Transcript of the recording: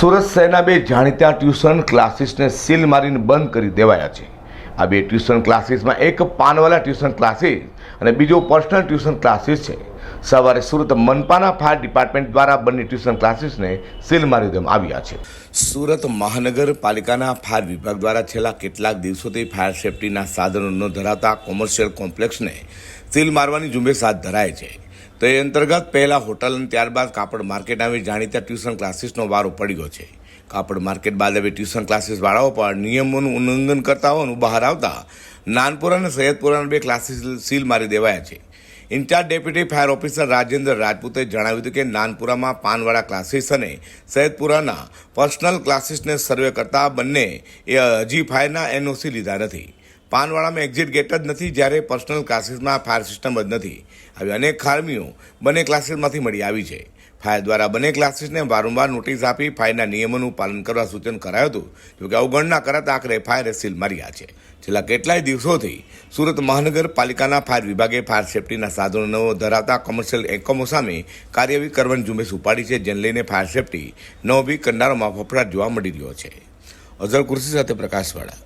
સુરત શહેરના બે જાણીતા ટ્યુશન ક્લાસીસને સીલ મારીને બંધ કરી દેવાયા છે. આ બે ટ્યુશન ક્લાસીસમાં એક પાનવાલા ટ્યુશન ક્લાસીસ અને બીજો પર્સનલ ટ્યુશન ક્લાસીસ છે. સવારે સુરત મનપાના ફાયર ડિપાર્ટમેન્ટ દ્વારા બંને ટ્યુશન ક્લાસીસને સીલ મારી દેવામાં આવ્યા છે. સુરત મહાનગરપાલિકાના ફાયર વિભાગ દ્વારા છેલ્લા કેટલાક દિવસોથી ફાયર સેફટીના સાધનો ન ધરાવતા કોમર્શિયલ કોમ્પ્લેક્સને સીલ મારવાની ઝુંબેશ હાથ ધરાય છે. તો એ અંતર્ગત પહેલા હોટલ અને ત્યારબાદ કાપડ માર્કેટ આવી જાણીતા ટ્યુશન ક્લાસીસનો વારો પડ્યો છે. કાપડ માર્કેટ બાદ હવે ટ્યુશન ક્લાસીસ વાળાઓ પણ નિયમોનું ઉલ્લંઘન કરતા હોવાનું બહાર આવતા નાનપુરા અને સૈયદપુરાના બે ક્લાસીસ સીલ મારી દેવાયા છે. Incharge deputy fire officer Rajendra રાજપૂતે જણાવ્યું હતું કે નાનપુરામાં પાનવાળા ક્લાસીસ અને સૈયદપુરાના પર્સનલ ક્લાસીસને સર્વે કરતા બંને એ હજી ફાયરના એનઓસી લીધા નથી. પાનવાડામાં એક્ઝિટ ગેટ જ નથી, જ્યારે પર્સનલ ક્લાસીસમાં ફાયર સિસ્ટમ જ નથી. આવી અનેક ખામીઓ બંને ક્લાસીસમાંથી મળી આવી છે. ફાયર દ્વારા બંને ક્લાસીસને વારંવાર નોટિસ આપી ફાયરના નિયમોનું પાલન કરવા સૂચન કરાયું હતું. જોકે અવગણના કરાતા આખરે ફાયરે સીલ માર્યા છે. છેલ્લા કેટલાય દિવસોથી સુરત મહાનગરપાલિકાના ફાયર વિભાગે ફાયર સેફટીના સાધનો ધરાવતા કોમર્શિયલ એકમો સામે કાર્યવાહી કરવાની ઝુંબેશ ઉપાડી છે, જેને લઈને ફાયર સેફટી નવો બી કંડારોમાં ફફડાટ જોવા મળી રહ્યો છે. અઝર કુર્સી સાથે પ્રકાશવાળા.